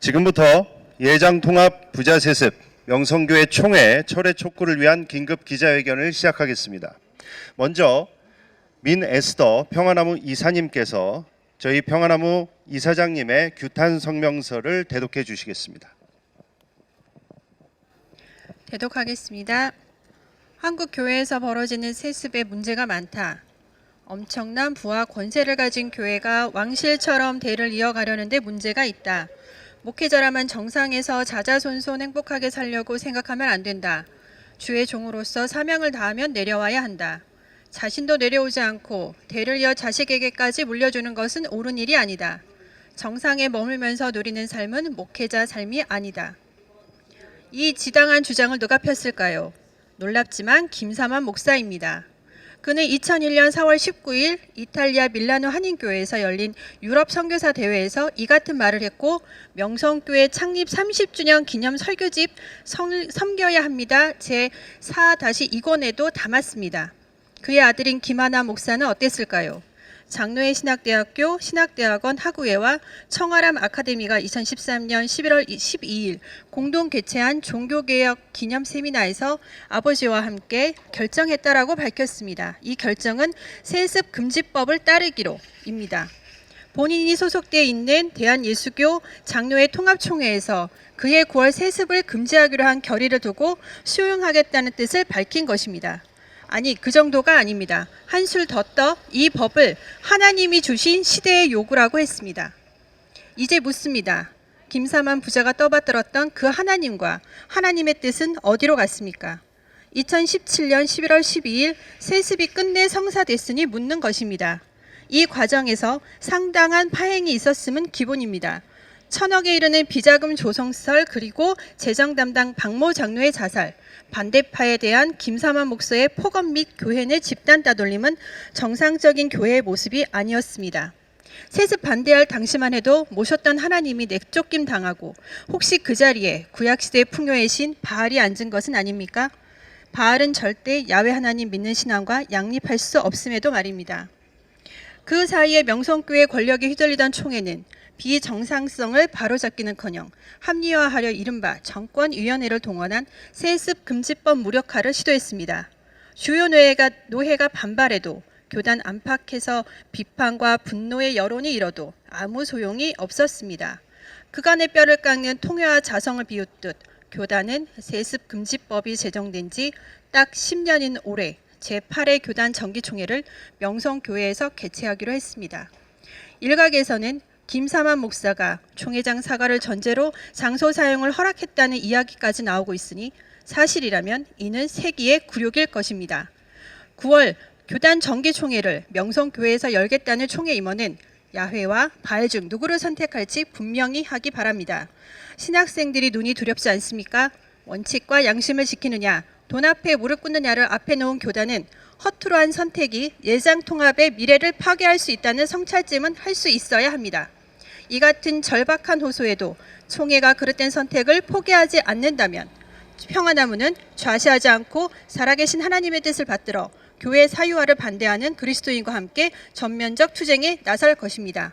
지금부터 예장 통합 부자 세습 명성교회 총회 철회 촉구를 위한 긴급 기자회견을 시작하겠습니다. 먼저 민 에스더 평화나무 이사님께서 저희 평화나무 이사장님의 규탄 성명서를 대독해 주시겠습니다. 대독하겠습니다. 한국 교회에서 벌어지는 세습의 문제가 많다. 엄청난 부와 권세를 가진 교회가 왕실처럼 대를 이어가려는데 문제가 있다. 목회자라면 정상에서 자자손손 행복하게 살려고 생각하면 안 된다. 주의 종으로서 사명을 다하면 내려와야 한다. 자신도 내려오지 않고 대를 이어 자식에게까지 물려주는 것은 옳은 일이 아니다. 정상에 머물면서 누리는 삶은 목회자 삶이 아니다. 이 지당한 주장을 누가 폈을까요? 놀랍지만 김사만 목사입니다. 그는 2001년 4월 19일 이탈리아 밀라노 한인교회에서 열린 유럽 선교사 대회에서 이 같은 말을 했고 명성교회 창립 30주년 기념 설교집 성- 섬겨야 합니다. 제 4-2권에도 담았습니다. 그의 아들인 김하나 목사는 어땠을까요? 장로회 신학대학교 신학대학원 학우회와 청아람 아카데미가 2013년 11월 12일 공동 개최한 종교개혁 기념 세미나에서 아버지와 함께 결정했다라고 밝혔습니다. 이 결정은 세습 금지법을 따르기로입니다. 본인이 소속돼 있는 대한예수교 장로회 통합총회에서 그해 9월 세습을 금지하기로 한 결의를 두고 수용하겠다는 뜻을 밝힌 것입니다. 아니 그 정도가 아닙니다. 한술 더 떠 이 법을 하나님이 주신 시대의 요구라고 했습니다. 이제 묻습니다. 김사만 부자가 떠받들었던 그 하나님과 하나님의 뜻은 어디로 갔습니까? 2017년 11월 12일 세습이 끝내 성사됐으니 묻는 것입니다. 이 과정에서 상당한 파행이 있었음은 기본입니다. 천억에 이르는 비자금 조성설 그리고 재정 담당 박모 장로의 자살, 반대파에 대한 김사만 목사의 폭언 및 교회 내 집단 따돌림은 정상적인 교회의 모습이 아니었습니다. 세습 반대할 당시만 해도 모셨던 하나님이 내쫓김 당하고 혹시 그 자리에 구약시대 풍요의 신 바알이 앉은 것은 아닙니까? 바알은 절대 야외 하나님 믿는 신앙과 양립할 수 없음에도 말입니다. 그 사이에 명성교회 권력에 휘둘리던 총회는 비정상성을 바로잡기는커녕 합리화하려 이른바 정권위원회를 동원한 세습 금지법 무력화를 시도했습니다. 주요 노예가 노회가 반발해도 교단 안팎에서 비판과 분노의 여론이 일어도 아무 소용이 없었습니다. 그간의 뼈를 깎는 통회와 자성을 비웃듯 교단은 세습 금지법이 제정된 지 딱 10년인 올해 제8회 교단 정기총회를 명성교회에서 개최하기로 했습니다. 일각에서는 김사만 목사가 총회장 사과를 전제로 장소 사용을 허락했다는 이야기까지 나오고 있으니 사실이라면 이는 세기의 굴욕일 것입니다. 9월 교단 정기총회를 명성교회에서 열겠다는 총회 임원은 야훼와 바알 중 누구를 선택할지 분명히 하기 바랍니다. 신학생들이 눈이 두렵지 않습니까? 원칙과 양심을 지키느냐, 돈 앞에 무릎 꿇느냐를 앞에 놓은 교단은 허투루한 선택이 예장 통합의 미래를 파괴할 수 있다는 성찰쯤은 할 수 있어야 합니다. 이 같은 절박한 호소에도 총회가 그릇된 선택을 포기하지 않는다면 평화나무는 좌시하지 않고 살아계신 하나님의 뜻을 받들어 교회 사유화를 반대하는 그리스도인과 함께 전면적 투쟁에 나설 것입니다.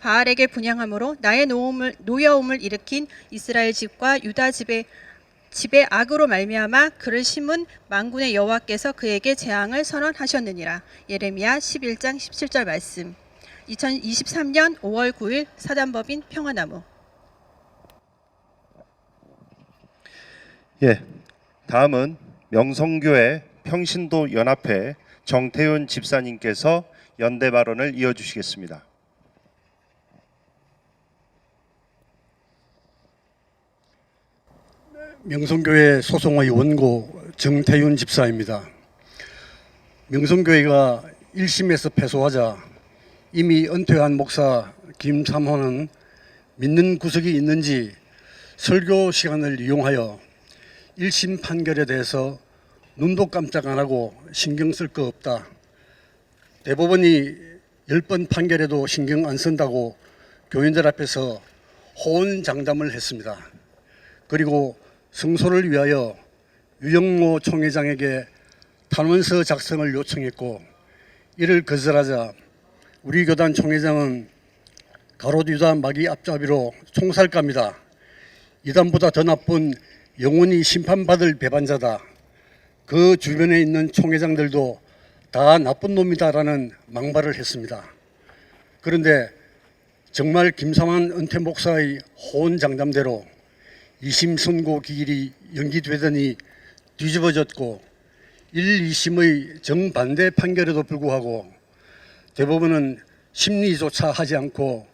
바알에게 분양함으로 나의 노움을, 노여움을 일으킨 이스라엘 집과 유다 집의 집의 악으로 말미암아 그를 심은 만군의 여호와께서 그에게 재앙을 선언하셨느니라. 예레미야 11장 17절 말씀. 2023년 5월 9일 사단법인 평화나무. 예, 다음은 명성교회 평신도 연합회 정태윤 집사님께서 연대 발언을 이어 주시겠습니다. 명성교회 소송의 원고 정태윤 집사입니다. 명성교회가 1심에서 패소하자 이미 은퇴한 목사 김삼호는 믿는 구석이 있는지 설교 시간을 이용하여 1심 판결에 대해서 눈도 깜짝 안 하고 신경 쓸 거 없다. 대법원이 10번 판결에도 신경 안 쓴다고 교인들 앞에서 호언장담을 했습니다. 그리고 승소를 위하여 유영모 총회장에게 탄원서 작성을 요청했고 이를 거절하자 우리 교단 총회장은 가로뒤다 마기 앞잡이로 총살갑니다. 이단보다 더 나쁜 영원히 심판받을 배반자다. 그 주변에 있는 총회장들도 다 나쁜 놈이다라는 망발을 했습니다. 그런데 정말 김삼환 은퇴 목사의 호언장담대로 2심 선고 기일이 연기되더니 뒤집어졌고 1, 2심의 정반대 판결에도 불구하고 대법원은 심리조차 하지 않고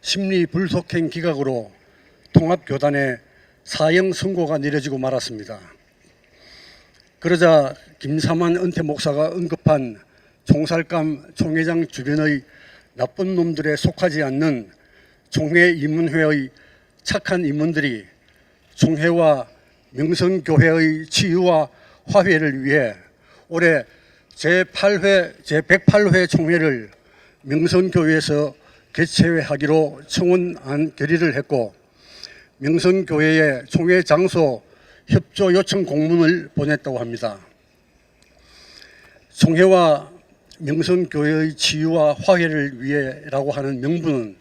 심리 불속행 기각으로 통합교단에 사형 선고가 내려지고 말았습니다. 그러자 김삼환 은퇴 목사가 언급한 총살감 총회장 주변의 나쁜 놈들에 속하지 않는 총회 임문회의 착한 임원들이 총회와 명성교회의 치유와 화해를 위해 올해 제8회, 제108회 총회를 명성교회에서 개최하기로 청원안 결의를 했고 명성교회에 총회 장소 협조 요청 공문을 보냈다고 합니다. 총회와 명성교회의 치유와 화해를 위해라고 하는 명분은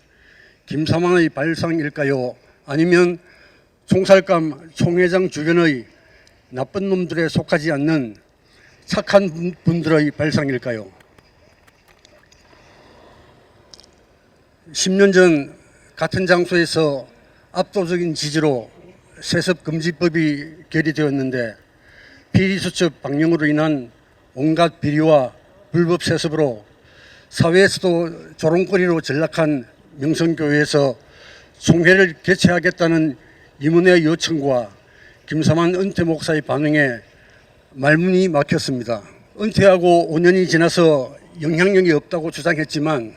김사만의 발상일까요? 아니면 총살감 총회장 주변의 나쁜 놈들에 속하지 않는 착한 분- 분들의 발상일까요? 10년 전 같은 장소에서 압도적인 지지로 세습 금지법이 결의되었는데 비리 수첩 방영으로 인한 온갖 비리와 불법 세습으로 사회에서도 조롱거리로 전락한 명성교회에서 총회를 개최하겠다는 임원의 요청과 김삼환 은퇴 목사의 반응에 말문이 막혔습니다. 은퇴하고 5년이 지나서 영향력이 없다고 주장했지만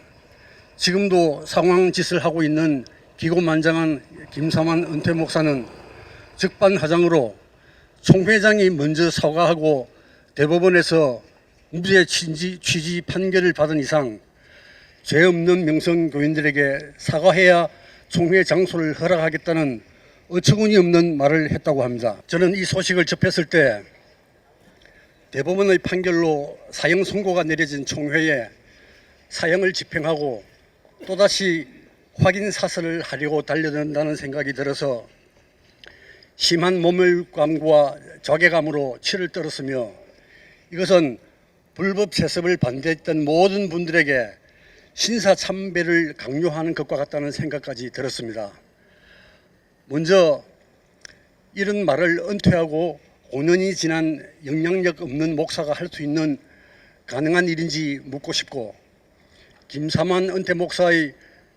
지금도 상황 짓을 하고 있는 기고만장한 김삼환 은퇴 목사는 즉반하장으로 총회장이 먼저 사과하고 대법원에서 무죄 취지, 취지 판결을 받은 이상 죄 없는 명성교인들에게 사과해야 총회 장소를 허락하겠다는 어처구니 없는 말을 했다고 합니다. 저는 이 소식을 접했을 때 대법원의 판결로 사형 선고가 내려진 총회에 사형을 집행하고 또다시 확인 사설을 하려고 달려든다는 생각이 들어서 심한 모멸감과 자괴감으로 치를 떨었으며 이것은 불법 세습을 반대했던 모든 분들에게 신사참배를 강요하는 것과 같다는 생각까지 들었습니다. 먼저 이런 말을 은퇴하고 5년이 지난 영향력 없는 목사가 할 수 있는 가능한 일인지 묻고 싶고 김삼환 은퇴 목사의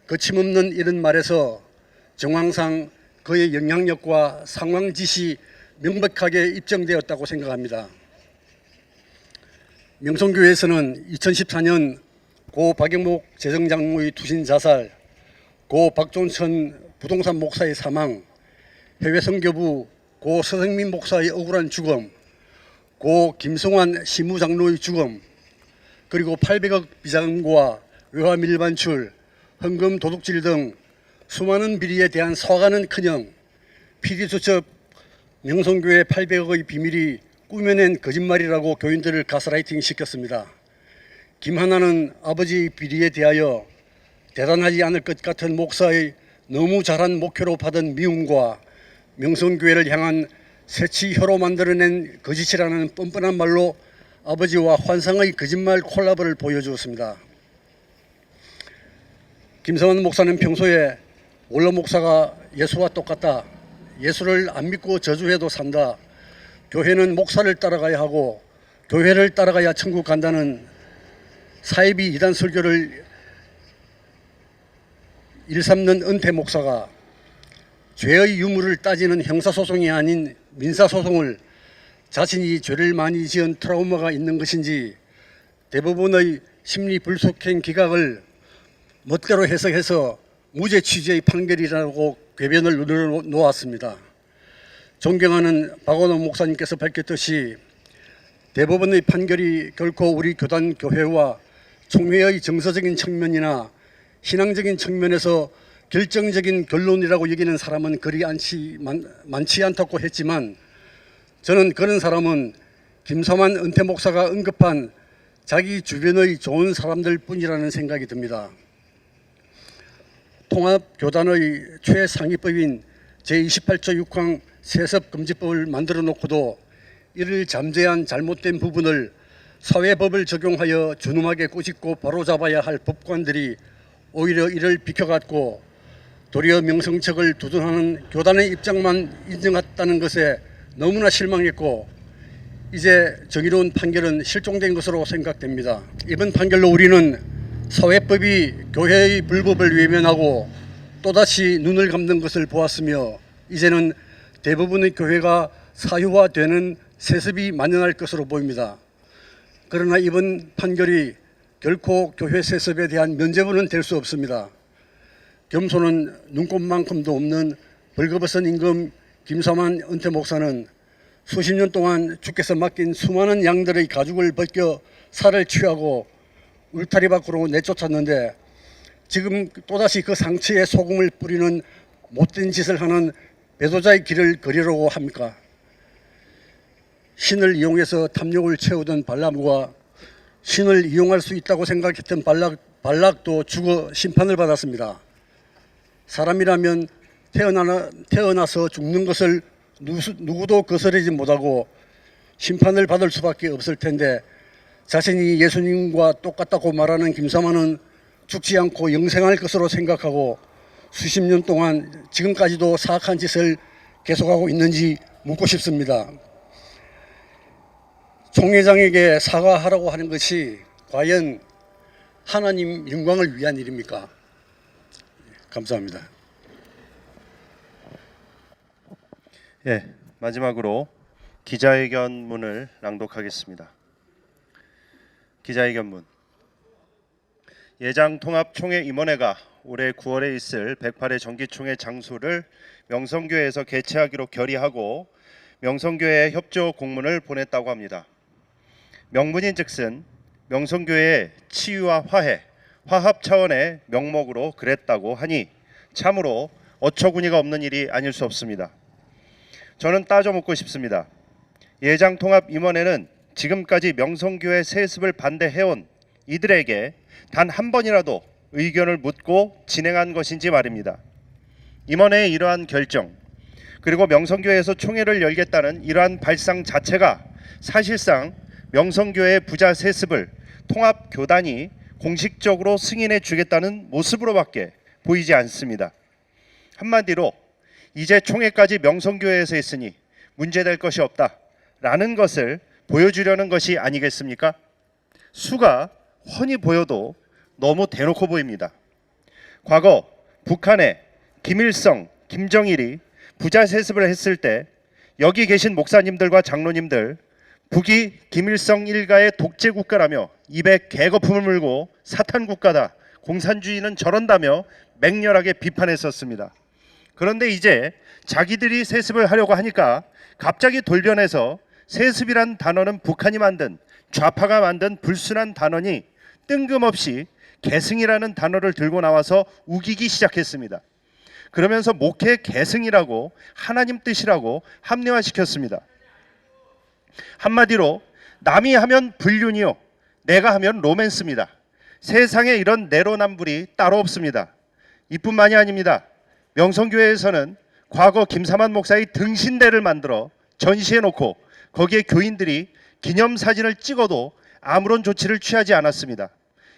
거침없는 이런 말에서 정황상 그의 영향력과 상황 지시 명백하게 입증되었다고 생각합니다. 명성교회에서는 2014년 고 박영목 재정장로의 투신 자살, 고 박존천 부동산 목사의 사망, 해외 선교부 고 서성민 목사의 억울한 죽음, 고 김성환 시무장로의 죽음, 그리고 800억 비자금과 외화 밀반출, 헌금 도둑질 등 수많은 비리에 대한 사과는커녕 피디수첩 명성교회 800억의 비밀이 꾸며낸 거짓말이라고 교인들을 가스라이팅 시켰습니다. 김하나는 아버지 비리에 대하여 대단하지 않을 것 같은 목사의 너무 잘한 목표로 받은 미움과 명성교회를 향한 새치 혀로 만들어낸 거짓이라는 뻔뻔한 말로 아버지와 환상의 거짓말 콜라보를 보여주었습니다. 김성원 목사는 평소에 원로 목사가 예수와 똑같다. 예수를 안 믿고 저주해도 산다. 교회는 목사를 따라가야 하고 교회를 따라가야 천국 간다는 사이비 이단 설교를 일삼는 은퇴 목사가 죄의 유무를 따지는 형사소송이 아닌 민사소송을 자신이 죄를 많이 지은 트라우마가 있는 것인지 대부분의 심리 불속행 기각을 멋대로 해석해서 무죄 취지의 판결이라고 궤변을 늘어 놓았습니다. 존경하는 박원호 목사님께서 밝혔듯이 대법원의 판결이 결코 우리 교단 교회와 총회의 정서적인 측면이나 신앙적인 측면에서 결정적인 결론이라고 여기는 사람은 그리 않지, 많, 많지 않다고 했지만 저는 그런 사람은 김삼환 은퇴 목사가 언급한 자기 주변의 좋은 사람들 뿐이라는 생각이 듭니다. 예장통합교단의 최상위법인 제28조 6항 세습금지법을 만들어 놓고도 이를 잠재한 잘못된 부분을 사회법을 적용하여 준엄하게 꼬집고 바로잡아야 할 법관들이 오히려 이를 비켜갔고 도리어 명성책을 두둔하는 교단의 입장만 인정했다는 것에 너무나 실망했고 이제 정의로운 판결은 실종된 것으로 생각됩니다. 이번 판결로 우리는 사회법이 교회의 불법을 외면하고 또다시 눈을 감는 것을 보았으며 이제는 대부분의 교회가 사유화되는 세습이 만연할 것으로 보입니다. 그러나 이번 판결이 결코 교회 세습에 대한 면죄부는 될 수 없습니다. 겸손은 눈꼽만큼도 없는 벌거벗은 임금 김사만 은퇴 목사는 수십 년 동안 주께서 맡긴 수많은 양들의 가죽을 벗겨 살을 취하고 울타리 밖으로 내쫓았는데 지금 또다시 그 상처에 소금을 뿌리는 못된 짓을 하는 배도자의 길을 걸으려고 합니까? 신을 이용해서 탐욕을 채우던 발람과 신을 이용할 수 있다고 생각했던 발락, 발락도 죽어 심판을 받았습니다. 사람이라면 태어나, 태어나서 죽는 것을 누구도 거스르지 못하고 심판을 받을 수밖에 없을 텐데 자신이 예수님과 똑같다고 말하는 김사만은 죽지 않고 영생할 것으로 생각하고 수십 년 동안 지금까지도 사악한 짓을 계속하고 있는지 묻고 싶습니다. 총회장에게 사과하라고 하는 것이 과연 하나님 영광을 위한 일입니까? 감사합니다. 예, 마지막으로 기자회견문을 낭독하겠습니다. 기자회견문. 예장 통합 총회 임원회가 올해 9월에 있을 108회 정기총회 장소를 명성교회에서 개최하기로 결의하고 명성교회에 협조 공문을 보냈다고 합니다. 명문인즉슨 명성교회의 치유와 화해, 화합 차원의 명목으로 그랬다고 하니 참으로 어처구니가 없는 일이 아닐 수 없습니다. 저는 따져 묻고 싶습니다. 예장 통합 임원회는 지금까지 명성교회 세습을 반대해온 이들에게 단 한 번이라도 의견을 묻고 진행한 것인지 말입니다. 임원회의 이러한 결정 그리고 명성교회에서 총회를 열겠다는 이러한 발상 자체가 사실상 명성교회 부자 세습을 통합 교단이 공식적으로 승인해 주겠다는 모습으로밖에 보이지 않습니다. 한마디로 이제 총회까지 명성교회에서 했으니 문제될 것이 없다라는 것을 보여주려는 것이 아니겠습니까? 수가 훤히 보여도 너무 대놓고 보입니다. 과거 북한에 김일성, 김정일이 부자 세습을 했을 때 여기 계신 목사님들과 장로님들 북이 김일성 일가의 독재 국가라며 입에 개거품을 물고 사탄 국가다 공산주의는 저런다며 맹렬하게 비판했었습니다. 그런데 이제 자기들이 세습을 하려고 하니까 갑자기 돌변해서 세습이란 단어는 북한이 만든 좌파가 만든 불순한 단어니 뜬금없이 계승이라는 단어를 들고 나와서 우기기 시작했습니다. 그러면서 목회 계승이라고 하나님 뜻이라고 합리화시켰습니다. 한마디로 남이 하면 불륜이요 내가 하면 로맨스입니다. 세상에 이런 내로남불이 따로 없습니다. 이뿐만이 아닙니다. 명성교회에서는 과거 김사만 목사의 등신대를 만들어 전시해 놓고 거기에 교인들이 기념사진을 찍어도 아무런 조치를 취하지 않았습니다.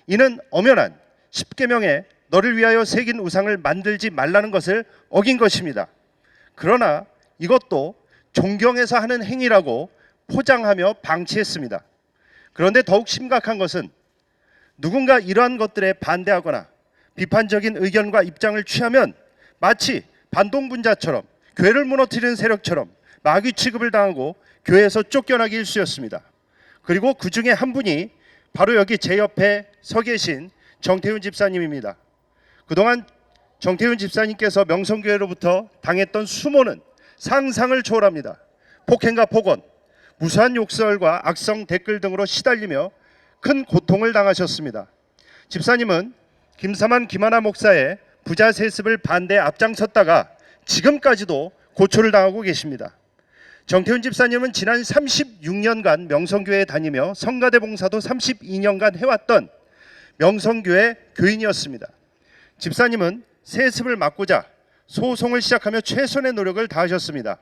이는 엄연한 십계명에 너를 위하여 새긴 우상을 만들지 말라는 것을 어긴 것입니다. 그러나 이것도 존경해서 하는 행위라고 포장하며 방치했습니다. 그런데 더욱 심각한 것은 누군가 이러한 것들에 반대하거나 비판적인 의견과 입장을 취하면 마치 반동분자처럼 교회를 무너뜨리는 세력처럼 마귀 취급을 당하고 교회에서 쫓겨나기 일쑤였습니다. 그리고 그 중에 한 분이 바로 여기 제 옆에 서 계신 정태훈 집사님입니다. 그동안 정태훈 집사님께서 명성교회로부터 당했던 수모는 상상을 초월합니다. 폭행과 폭언, 무수한 욕설과 악성 댓글 등으로 시달리며 큰 고통을 당하셨습니다. 집사님은 김사만 김하나 목사의 부자 세습을 반대 앞장섰다가 지금까지도 고초를 당하고 계십니다. 정태훈 집사님은 지난 36년간 명성교회에 다니며 성가대 봉사도 32년간 해왔던 명성교회 교인이었습니다. 집사님은 세습을 막고자 소송을 시작하며 최선의 노력을 다하셨습니다.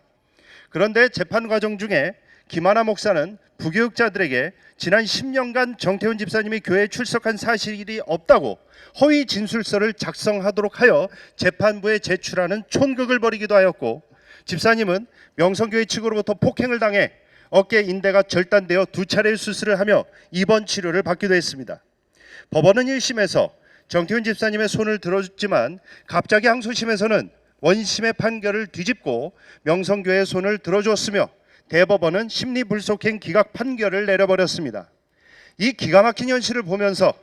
그런데 재판 과정 중에 김하나 목사는 부교육자들에게 지난 10년간 정태훈 집사님이 교회에 출석한 사실이 없다고 허위 진술서를 작성하도록 하여 재판부에 제출하는 촌극을 벌이기도 하였고 집사님은 명성교회 측으로부터 폭행을 당해 어깨 인대가 절단되어 두 차례 수술을 하며 입원 치료를 받기도 했습니다. 법원은 1심에서 정태훈 집사님의 손을 들어줬지만 갑자기 항소심에서는 원심의 판결을 뒤집고 명성교회의 손을 들어줬으며 대법원은 심리불속행 기각 판결을 내려버렸습니다. 이 기가 막힌 현실을 보면서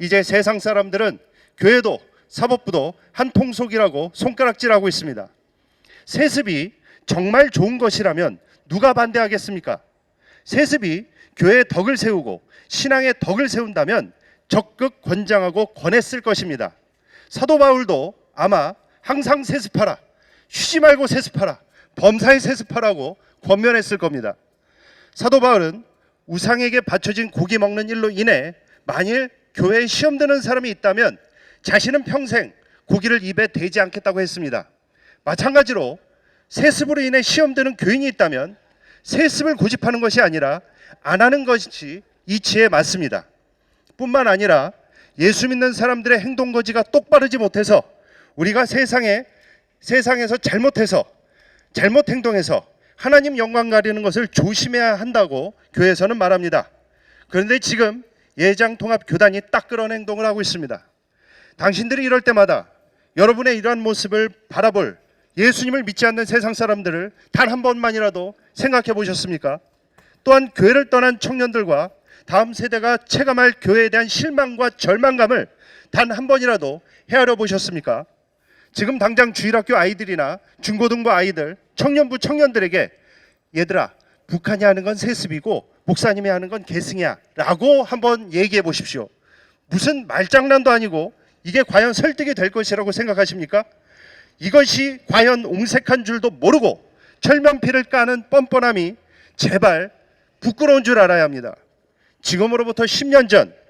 이제 세상 사람들은 교회도 사법부도 한 통속이라고 손가락질하고 있습니다. 세습이 정말 좋은 것이라면 누가 반대하겠습니까? 세습이 교회의 덕을 세우고 신앙의 덕을 세운다면 적극 권장하고 권했을 것입니다. 사도 바울도 아마 항상 세습하라, 쉬지 말고 세습하라, 범사에 세습하라고 권면했을 겁니다. 사도 바울은 우상에게 바쳐진 고기 먹는 일로 인해 만일 교회에 시험 드는 사람이 있다면 자신은 평생 고기를 입에 대지 않겠다고 했습니다. 마찬가지로 세습으로 인해 시험 드는 교인이 있다면 세습을 고집하는 것이 아니라 안 하는 것이 이치에 맞습니다. 뿐만 아니라 예수 믿는 사람들의 행동 거지가 똑바르지 못해서 우리가 세상에 세상에서 잘못해서 잘못 행동해서 하나님 영광 가리는 것을 조심해야 한다고 교회에서는 말합니다. 그런데 지금 예장 통합 교단이 딱 그런 행동을 하고 있습니다. 당신들이 이럴 때마다 여러분의 이러한 모습을 바라볼 예수님을 믿지 않는 세상 사람들을 단 한 번만이라도 생각해 보셨습니까? 또한 교회를 떠난 청년들과 다음 세대가 체감할 교회에 대한 실망과 절망감을 단 한 번이라도 헤아려 보셨습니까? 지금 당장 주일학교 아이들이나 중고등부 아이들, 청년부 청년들에게 얘들아 북한이 하는 건 세습이고 목사님이 하는 건 계승이야 라고 한번 얘기해 보십시오. 무슨 말장난도 아니고 이게 과연 설득이 될 것이라고 생각하십니까? 이것이 과연 옹색한 줄도 모르고 철면피를 까는 뻔뻔함이 제발 부끄러운 줄 알아야 합니다. 지금으로부터 10년 전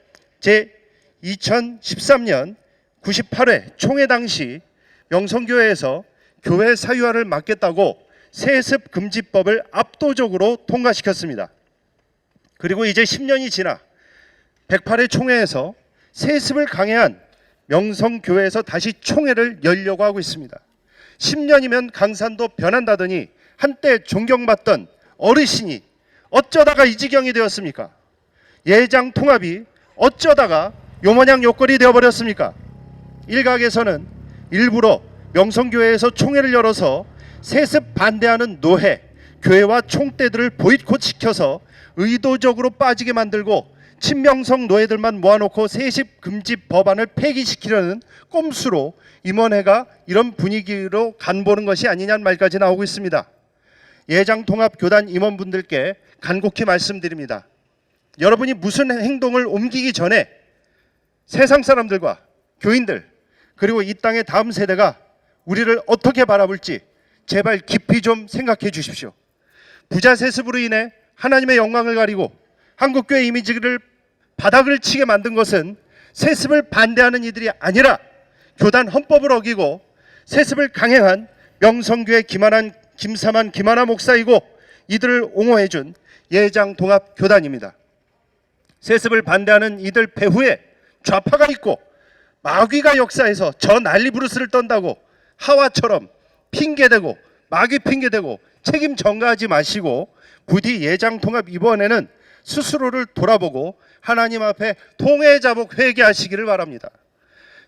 제 2013년 98회 총회 당시 명성교회에서 교회 사유화를 막겠다고 세습 금지법을 압도적으로 통과시켰습니다. 그리고 이제 10년이 지나 108회 총회에서 세습을 강행한 명성교회에서 다시 총회를 열려고 하고 있습니다. 10년이면 강산도 변한다더니 한때 존경받던 어르신이 어쩌다가 이 지경이 되었습니까? 예장 통합이 어쩌다가 요모냥 요꼴이 되어버렸습니까? 일각에서는 일부러 명성교회에서 총회를 열어서 세습 반대하는 노회, 교회와 총대들을 보이콧시켜서 의도적으로 빠지게 만들고 친명성 노예들만 모아놓고 세습 금지 법안을 폐기시키려는 꼼수로 임원회가 이런 분위기로 간보는 것이 아니냐는 말까지 나오고 있습니다. 예장 통합 교단 임원분들께 간곡히 말씀드립니다. 여러분이 무슨 행동을 옮기기 전에 세상 사람들과 교인들 그리고 이 땅의 다음 세대가 우리를 어떻게 바라볼지 제발 깊이 좀 생각해 주십시오. 부자 세습으로 인해 하나님의 영광을 가리고 한국교회 이미지를 바닥을 치게 만든 것은 세습을 반대하는 이들이 아니라 교단 헌법을 어기고 세습을 강행한 명성교회 김한한 김사만 김하나 목사이고 이들을 옹호해준 예장 동합 교단입니다. 세습을 반대하는 이들 배후에 좌파가 있고 마귀가 역사에서 저 난리 부르스를 떤다고 하와처럼 핑계대고 마귀 핑계대고 책임 전가하지 마시고 부디 예장 통합 이번에는 스스로를 돌아보고 하나님 앞에 통회 자복 회개하시기를 바랍니다.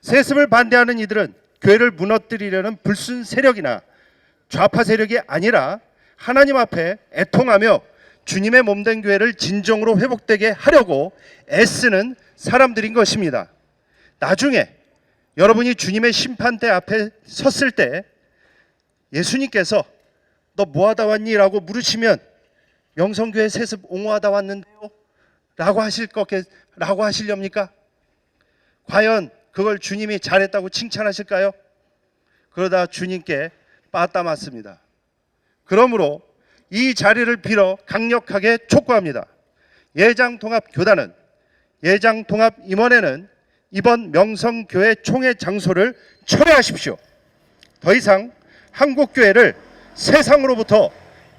세습을 반대하는 이들은 교회를 무너뜨리려는 불순 세력이나 좌파 세력이 아니라 하나님 앞에 애통하며 주님의 몸된 교회를 진정으로 회복되게 하려고 애쓰는 사람들인 것입니다. 나중에 여러분이 주님의 심판대 앞에 섰을 때 예수님께서 너 뭐하다 왔니?라고 물으시면 명성교회 세습 옹호하다 왔는데요. 라고 하실 거라고 하시렵니까? 과연 그걸 주님이 잘했다고 칭찬하실까요? 그러다 주님께 빠따 맞습니다. 그러므로 이 자리를 빌어 강력하게 촉구합니다. 예장 통합 교단은 예장 통합 임원회는 이번 명성교회 총회 장소를 철회하십시오. 더 이상 한국교회를 세상으로부터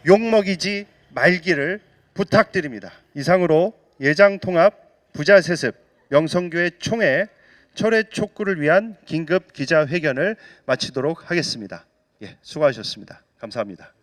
욕먹이지 말기를 부탁드립니다. 이상으로 예장통합 부자세습 명성교회 총회 철회 촉구를 위한 긴급 기자회견을 마치도록 하겠습니다. 예, 수고하셨습니다. 감사합니다.